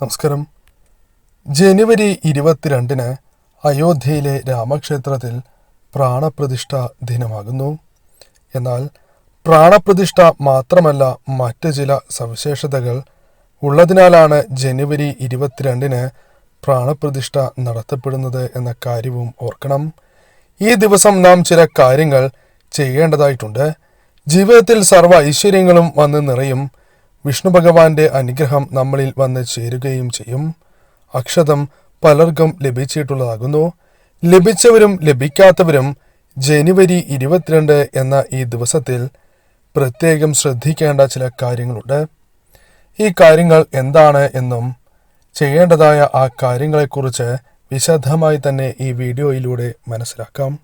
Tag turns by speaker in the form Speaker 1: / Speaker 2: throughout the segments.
Speaker 1: നമസ്കാരം. ജനുവരി ഇരുപത്തിരണ്ടിന് അയോധ്യയിലെ രാമക്ഷേത്രത്തിൽ പ്രാണപ്രതിഷ്ഠ ദിനമാകുന്നു. എന്നാൽ പ്രാണപ്രതിഷ്ഠ മാത്രമല്ല മറ്റ് ചില സവിശേഷതകൾ ഉള്ളതിനാലാണ് ജനുവരി ഇരുപത്തിരണ്ടിന് പ്രാണപ്രതിഷ്ഠ നടത്തപ്പെടുന്നത് എന്ന കാര്യവും ഓർക്കണം. ഈ ദിവസം നാം ചില കാര്യങ്ങൾ ചെയ്യേണ്ടതായിട്ടുണ്ട്. ജീവിതത്തിൽ സർവ ഐശ്വര്യങ്ങളും വന്ന് നിറയും. വിഷ്ണു ഭഗവാന്റെ അനുഗ്രഹം നമ്മളിൽ വന്ന് ചേരുകയും ചെയ്യും. അക്ഷതം പലർക്കും ലഭിച്ചിട്ടുള്ളതാകുന്നു. ലഭിച്ചവരും ലഭിക്കാത്തവരും ജനുവരി ഇരുപത്തിരണ്ട് എന്ന ഈ ദിവസത്തിൽ പ്രത്യേകം ശ്രദ്ധിക്കേണ്ട ചില കാര്യങ്ങളുണ്ട്. ഈ കാര്യങ്ങൾ എന്താണ് എന്നും ചെയ്യേണ്ടതായ ആ കാര്യങ്ങളെക്കുറിച്ച് വിശദമായി തന്നെ ഈ വീഡിയോയിലൂടെ മനസ്സിലാക്കാം.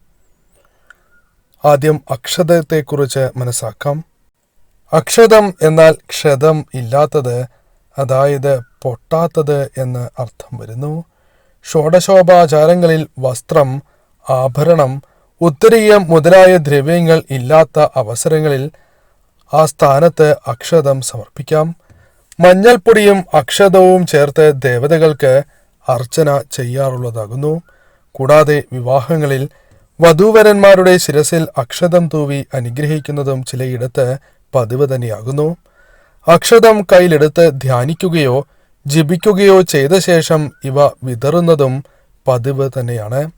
Speaker 1: ആദ്യം അക്ഷതത്തെക്കുറിച്ച് മനസ്സാക്കാം. അക്ഷതം എന്നാൽ ക്ഷതം ഇല്ലാത്തത് അതായത് പൊട്ടാത്തത് എന്ന് അർത്ഥം വരുന്നു. ഷോഡശോഭാചാരങ്ങളിൽ വസ്ത്രം ആഭരണം ഉത്തരീയം മുതലായ ദ്രവ്യങ്ങൾ ഇല്ലാത്ത അവസരങ്ങളിൽ ആ സ്ഥാനത്ത് അക്ഷതം സമർപ്പിക്കാം. മഞ്ഞൾപ്പൊടിയും അക്ഷതവും ചേർത്ത് ദേവതകൾക്ക് അർച്ചന ചെയ്യാറുള്ളതാകുന്നു. കൂടാതെ വിവാഹങ്ങളിൽ വധൂവരന്മാരുടെ ശിരസിൽ അക്ഷതം തൂവി അനുഗ്രഹിക്കുന്നതും ചിലയിടത്ത് പതിവ് തന്നെയാകുന്നു. അക്ഷതം കയ്യിലെടുത്ത് ധ്യാനിക്കുകയോ ജപിക്കുകയോ ചെയ്ത ശേഷം ഇവ വിതറുന്നതും പതിവ് തന്നെയാണ്.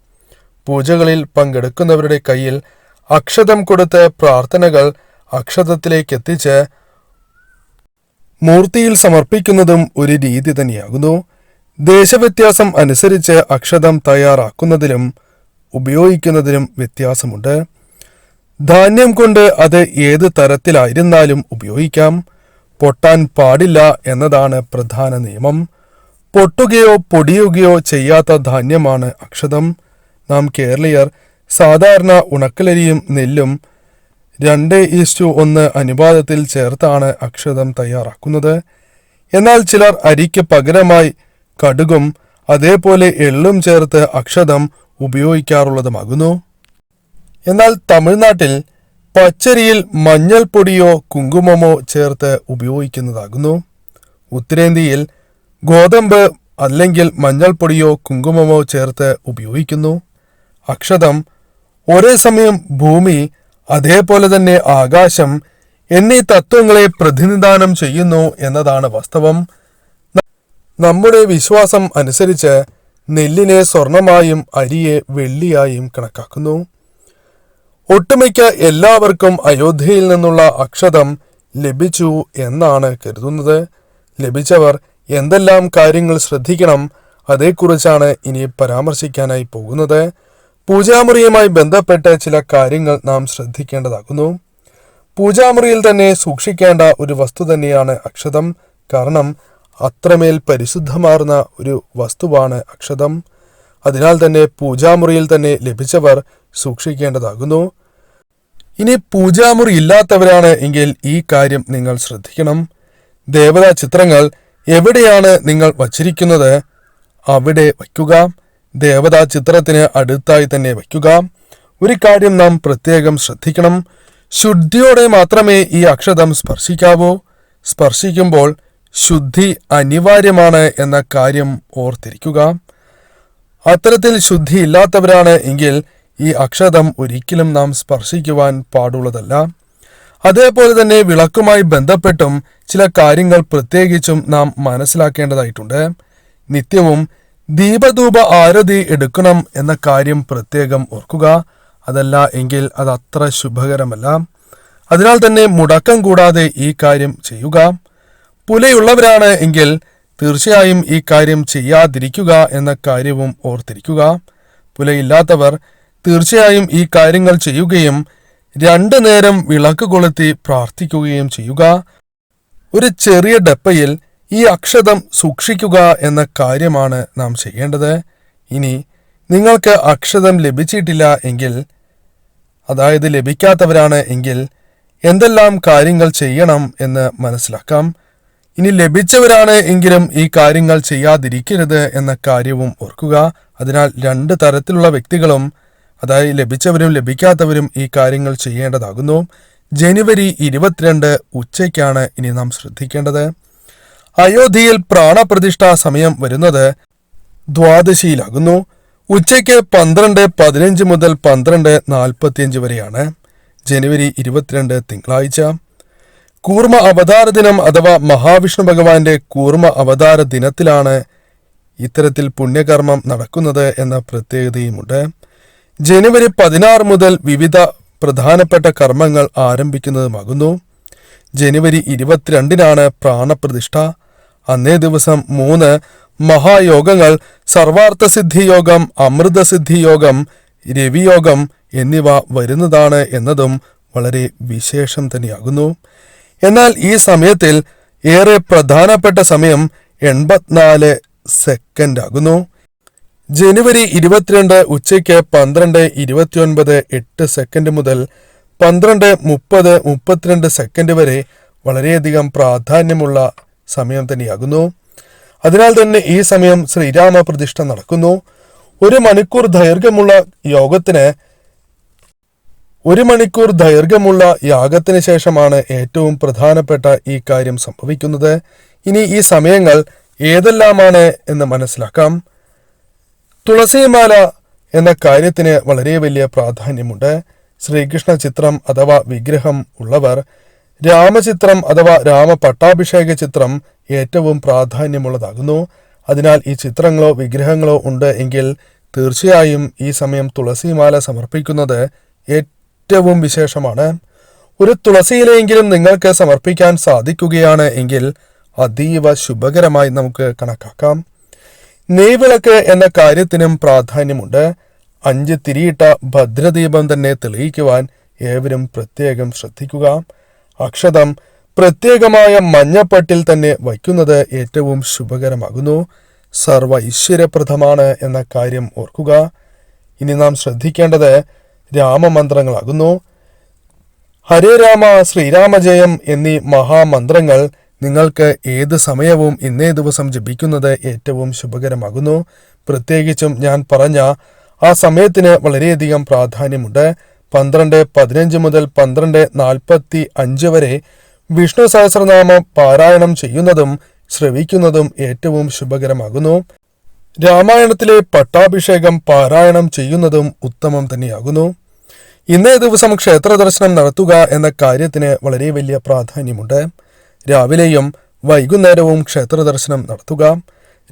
Speaker 1: പൂജകളിൽ പങ്കെടുക്കുന്നവരുടെ കയ്യിൽ അക്ഷതം കൊടുത്ത് പ്രാർത്ഥനകൾ അക്ഷതത്തിലേക്ക് എത്തിച്ച് മൂർത്തിയിൽ സമർപ്പിക്കുന്നതും ഒരു രീതി തന്നെയാകുന്നു. ദേശവ്യത്യാസം അനുസരിച്ച് അക്ഷതം തയ്യാറാക്കുന്നതിലും ഉപയോഗിക്കുന്നതിലും വ്യത്യാസമുണ്ട്. ധാന്യം കൊണ്ട് അത് ഏത് തരത്തിലായിരുന്നാലും ഉപയോഗിക്കാം. പൊട്ടാൻ പാടില്ല എന്നതാണ് പ്രധാന നിയമം. പൊട്ടുകയോ പൊടിയുകയോ ചെയ്യാത്ത ധാന്യമാണ് അക്ഷതം. നാം കേരളീയർ സാധാരണ ഉണക്കലരിയും നെല്ലും രണ്ട് ഈസ്റ്റു ഒന്ന് അനുപാതത്തിൽ ചേർത്താണ് അക്ഷതം തയ്യാറാക്കുന്നത്. എന്നാൽ ചിലർ അരിക്ക് പകരമായി കടുകും അതേപോലെ എള്ളും ചേർത്ത് അക്ഷതം ഉപയോഗിക്കാറുള്ളതുമാകുന്നു. എന്നാൽ തമിഴ്നാട്ടിൽ പച്ചരിയിൽ മഞ്ഞൾപ്പൊടിയോ കുങ്കുമമോ ചേർത്ത് ഉപയോഗിക്കുന്നതാകുന്നു. ഉത്തരേന്ത്യയിൽ ഗോതമ്പ് അല്ലെങ്കിൽ മഞ്ഞൾപ്പൊടിയോ കുങ്കുമമോ ചേർത്ത് ഉപയോഗിക്കുന്നു. അക്ഷതം ഒരേ സമയം ഭൂമി അതേപോലെ തന്നെ ആകാശം എന്നീ തത്വങ്ങളെ പ്രതിനിധാനം ചെയ്യുന്നു എന്നതാണ് വാസ്തവം. നമ്മുടെ വിശ്വാസം അനുസരിച്ച് നെല്ലിനെ സ്വർണമായും അരിയെ വെള്ളിയായും കണക്കാക്കുന്നു. ഒട്ടുമിക്ക എല്ലാവർക്കും അയോധ്യയിൽ നിന്നുള്ള അക്ഷതം ലഭിച്ചു എന്നാണ് കരുതുന്നത്. ലഭിച്ചവർ എന്തെല്ലാം കാര്യങ്ങൾ ശ്രദ്ധിക്കണം അതേക്കുറിച്ചാണ് ഇനി പരാമർശിക്കാനായി പോകുന്നത്. പൂജാമുറിയുമായി ബന്ധപ്പെട്ട ചില കാര്യങ്ങൾ നാം ശ്രദ്ധിക്കേണ്ടതാകുന്നു. പൂജാമുറിയിൽ തന്നെ സൂക്ഷിക്കേണ്ട ഒരു വസ്തു തന്നെയാണ് അക്ഷതം. കാരണം അത്രമേൽ പരിശുദ്ധമാർന്ന ഒരു വസ്തുവാണ് അക്ഷതം. അതിനാൽ തന്നെ പൂജാമുറിയിൽ തന്നെ ലഭിച്ചവർ സൂക്ഷിക്കേണ്ടതാകുന്നു. ഇനി പൂജാമുറി ഇല്ലാത്തവരാണ് എങ്കിൽ ഈ കാര്യം നിങ്ങൾ ശ്രദ്ധിക്കണം. ദേവതാ ചിത്രങ്ങൾ എവിടെയാണ് നിങ്ങൾ വച്ചിരിക്കുന്നത്? അവിടെ വയ്ക്കുക. ദേവതാ ചിത്രത്തിന് അടുത്തായി തന്നെ വയ്ക്കുക. ഒരു കാര്യം നാം പ്രത്യേകം ശ്രദ്ധിക്കണം. ശുദ്ധിയോടെ മാത്രമേ ഈ അക്ഷതം സ്പർശിക്കാവൂ. സ്പർശിക്കുമ്പോൾ ശുദ്ധി അനിവാര്യമാണ് എന്ന കാര്യം ഓർത്തിരിക്കുക. അത്തരത്തിൽ ശുദ്ധി ഇല്ലാത്തവരാണ് എങ്കിൽ ഈ അക്ഷതം ഒരിക്കലും നാം സ്പർശിക്കുവാൻ പാടുള്ളതല്ല. അതേപോലെ തന്നെ വിളക്കുമായി ബന്ധപ്പെട്ടും ചില കാര്യങ്ങൾ പ്രത്യേകിച്ചും നാം മനസ്സിലാക്കേണ്ടതായിട്ടുണ്ട്. നിത്യവും ദീപധൂപ ആരതി എടുക്കണം എന്ന കാര്യം പ്രത്യേകം ഓർക്കുക. അതല്ല എങ്കിൽ അത് അത്ര ശുഭകരമല്ല. അതിനാൽ തന്നെ മുടക്കം കൂടാതെ ഈ കാര്യം ചെയ്യുക. പുലയുള്ളവരാണ് എങ്കിൽ തീർച്ചയായും ഈ കാര്യം ചെയ്യാതിരിക്കുക എന്ന കാര്യവും ഓർത്തിരിക്കുക. പുലയില്ലാത്തവർ തീർച്ചയായും ഈ കാര്യങ്ങൾ ചെയ്യുകയും രണ്ടു നേരം വിളക്ക് കൊളുത്തി പ്രാർത്ഥിക്കുകയും ചെയ്യുക. ഒരു ചെറിയ ഡപ്പയിൽ ഈ അക്ഷതം സൂക്ഷിക്കുക എന്ന കാര്യമാണ് നാം ചെയ്യേണ്ടത്. ഇനി നിങ്ങൾക്ക് അക്ഷതം ലഭിച്ചിട്ടില്ല എങ്കിൽ അതായത് ലഭിക്കാത്തവരാണ് എങ്കിൽ എന്തെല്ലാം കാര്യങ്ങൾ ചെയ്യണം എന്ന് മനസ്സിലാക്കാം. ഇനി ലഭിച്ചവരാണ് എങ്കിലും ഈ കാര്യങ്ങൾ ചെയ്യാതിരിക്കരുത് എന്ന കാര്യവും ഓർക്കുക. അതിനാൽ രണ്ട് തരത്തിലുള്ള വ്യക്തികളും അതായത് ലഭിച്ചവരും ലഭിക്കാത്തവരും ഈ കാര്യങ്ങൾ ചെയ്യേണ്ടതാകുന്നു. ജനുവരി ഇരുപത്തിരണ്ട് ഉച്ചയ്ക്കാണ് ഇനി നാം ശ്രദ്ധിക്കേണ്ടത്. അയോധ്യയിൽ പ്രാണപ്രതിഷ്ഠാ സമയം വരുന്നത് ദ്വാദശിയിലാകുന്നു. ഉച്ചയ്ക്ക് പന്ത്രണ്ട് പതിനഞ്ച് മുതൽ പന്ത്രണ്ട് നാൽപ്പത്തിയഞ്ച് വരെയാണ്. ജനുവരി ഇരുപത്തിരണ്ട് തിങ്കളാഴ്ച. കൂർമ്മ അവതാര ദിനം അഥവാ മഹാവിഷ്ണു ഭഗവാന്റെ കൂർമ്മ അവതാര ദിനത്തിലാണ് ഇത്തരത്തിൽ പുണ്യകർമ്മം നടക്കുന്നത് എന്ന പ്രത്യേകതയുമുണ്ട്. ജനുവരി പതിനാറ് മുതൽ വിവിധ പ്രധാനപ്പെട്ട കർമ്മങ്ങൾ ആരംഭിക്കുന്നതുമാകുന്നു. ജനുവരി ഇരുപത്തിരണ്ടിനാണ് പ്രാണപ്രതിഷ്ഠ. അന്നേ ദിവസം മൂന്ന് മഹായോഗങ്ങൾ സർവാർത്ഥസിദ്ധി യോഗം അമൃതസിദ്ധി യോഗം രവിയോഗം എന്നിവ വരുന്നതാണ് എന്നതും വളരെ വിശേഷം തന്നെയാകുന്നു. എന്നാൽ ഈ സമയത്തിൽ ഏറെ പ്രധാനപ്പെട്ട സമയം എൺപത്തിനാല് സെക്കൻഡ് ആകുന്നു ജനുവരി ഇരുപത്തിരണ്ട് ഉച്ചയ്ക്ക് പന്ത്രണ്ട് ഇരുപത്തിയൊൻപത് എട്ട് സെക്കൻഡ് മുതൽ പന്ത്രണ്ട് മുപ്പത് മുപ്പത്തിരണ്ട് സെക്കൻഡ് വരെ വളരെയധികം പ്രാധാന്യമുള്ള സമയം തന്നെയാകുന്നു. അതിനാൽ തന്നെ ഈ സമയം ശ്രീരാമ പ്രതിഷ്ഠ നടക്കുന്നു. ഒരു മണിക്കൂർ ദൈർഘ്യമുള്ള യോഗത്തിന് ഒരു മണിക്കൂർ ദൈർഘ്യമുള്ള യാഗത്തിന് ശേഷമാണ് ഏറ്റവും പ്രധാനപ്പെട്ട ഈ കാര്യം സംഭവിക്കുന്നത്. ഇനി ഈ സമയങ്ങൾ ഏതെല്ലാമാണ് എന്ന് മനസ്സിലാക്കാം. തുളസിമാല എന്ന കാര്യത്തിന് വളരെ വലിയ പ്രാധാന്യമുണ്ട്. ശ്രീകൃഷ്ണ ചിത്രം അഥവാ വിഗ്രഹം ഉള്ളവർ രാമചിത്രം അഥവാ രാമ പട്ടാഭിഷേക ചിത്രം ഏറ്റവും പ്രാധാന്യമുള്ളതാകുന്നു. അതിനാൽ ഈ ചിത്രങ്ങളോ വിഗ്രഹങ്ങളോ ഉണ്ട് എങ്കിൽ തീർച്ചയായും ഈ സമയം തുളസിമാല സമർപ്പിക്കുന്നത് ഏറ്റവും വിശേഷമാണ്. ഒരു തുളസിയിലെങ്കിലും നിങ്ങൾക്ക് സമർപ്പിക്കാൻ സാധിക്കുകയാണ് എങ്കിൽ അതീവ ശുഭകരമായി നമുക്ക് കണക്കാക്കാം. നെയ്വിളക്ക് എന്ന കാര്യത്തിനും പ്രാധാന്യമുണ്ട്. അഞ്ച് തിരിയിട്ട ഭദ്രദീപം തന്നെ തെളിയിക്കുവാൻ ഏവരും പ്രത്യേകം ശ്രദ്ധിക്കുക. അക്ഷതം പ്രത്യേകമായ മഞ്ഞപ്പട്ടിൽ തന്നെ വയ്ക്കുന്നത് ഏറ്റവും ശുഭകരമാകുന്നു. സർവ ഐശ്വര്യപ്രദമാണ് എന്ന കാര്യം ഓർക്കുക. ഇനി നാം ശ്രദ്ധിക്കേണ്ടത് രാമമന്ത്രങ്ങളാകുന്നു. ഹരേ രാമ ശ്രീരാമജയം എന്നീ മഹാമന്ത്രങ്ങൾ നിങ്ങൾക്ക് ഏത് സമയവും ഇന്നേ ദിവസം ജപിക്കുന്നത് ഏറ്റവും ശുഭകരമാകുന്നു. പ്രത്യേകിച്ചും ഞാൻ പറഞ്ഞ ആ സമയത്തിന് വളരെയധികം പ്രാധാന്യമുണ്ട്. പന്ത്രണ്ട് പതിനഞ്ച് മുതൽ പന്ത്രണ്ട് നാൽപ്പത്തി അഞ്ച് വരെ വിഷ്ണു സഹസ്രനാമം പാരായണം ചെയ്യുന്നതും ശ്രവിക്കുന്നതും ഏറ്റവും ശുഭകരമാകുന്നു. രാമായണത്തിലെ പട്ടാഭിഷേകം പാരായണം ചെയ്യുന്നതും ഉത്തമം തന്നെയാകുന്നു. ഇന്നേ ദിവസം ക്ഷേത്ര ദർശനം നടത്തുക എന്ന കാര്യത്തിന് വളരെ വലിയ പ്രാധാന്യമുണ്ട്. രാവിലെയും വൈകുന്നേരവും ക്ഷേത്ര ദർശനം നടത്തുക.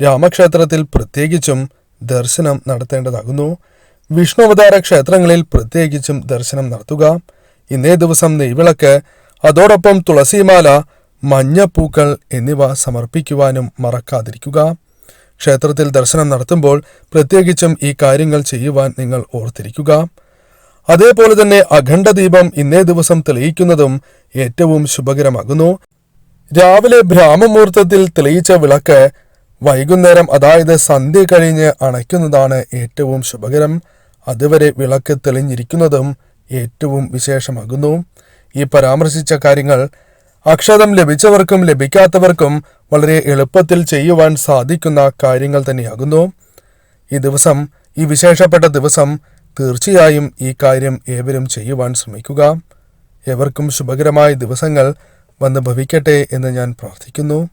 Speaker 1: രാമക്ഷേത്രത്തിൽ പ്രത്യേകിച്ചും ദർശനം നടത്തേണ്ടതാകുന്നു. വിഷ്ണു അവതാര ക്ഷേത്രങ്ങളിൽ പ്രത്യേകിച്ചും ദർശനം നടത്തുക. ഇന്നേ ദിവസം നെയ്വിളക്ക് അതോടൊപ്പം തുളസിമാല മഞ്ഞപ്പൂക്കൾ എന്നിവ സമർപ്പിക്കുവാനും മറക്കാതിരിക്കുക. ക്ഷേത്രത്തിൽ ദർശനം നടത്തുമ്പോൾ പ്രത്യേകിച്ചും ഈ കാര്യങ്ങൾ ചെയ്യുവാൻ നിങ്ങൾ ഓർത്തിരിക്കുക. അതേപോലെ തന്നെ അഖണ്ഡദീപം ഇന്നേ ദിവസം തെളിയിക്കുന്നതും ഏറ്റവും ശുഭകരമാകുന്നു. രാവിലെ ബ്രാഹ്മമുഹൂർത്തത്തിൽ തെളിയിച്ച വിളക്ക് വൈകുന്നേരം അതായത് സന്ധ്യ കഴിഞ്ഞ് അണയ്ക്കുന്നതാണ് ഏറ്റവും ശുഭകരം. അതുവരെ വിളക്ക് തെളിഞ്ഞിരിക്കുന്നതും ഏറ്റവും വിശേഷമാകുന്നു. ഈ പരാമർശിച്ച കാര്യങ്ങൾ അക്ഷതം ലഭിച്ചവർക്കും ലഭിക്കാത്തവർക്കും വളരെ എളുപ്പത്തിൽ ചെയ്യുവാൻ സാധിക്കുന്ന കാര്യങ്ങൾ തന്നെയാകുന്നു. ഈ ദിവസം ഈ വിശേഷപ്പെട്ട ദിവസം തീർച്ചയായും ഈ കാര്യം ഏവരും ചെയ്യുവാൻ ശ്രമിക്കുക. എവർക്കും ശുഭകരമായ ദിവസങ്ങൾ വന്ന് ഭവിക്കട്ടെ എന്ന് ഞാൻ പ്രാർത്ഥിക്കുന്നു.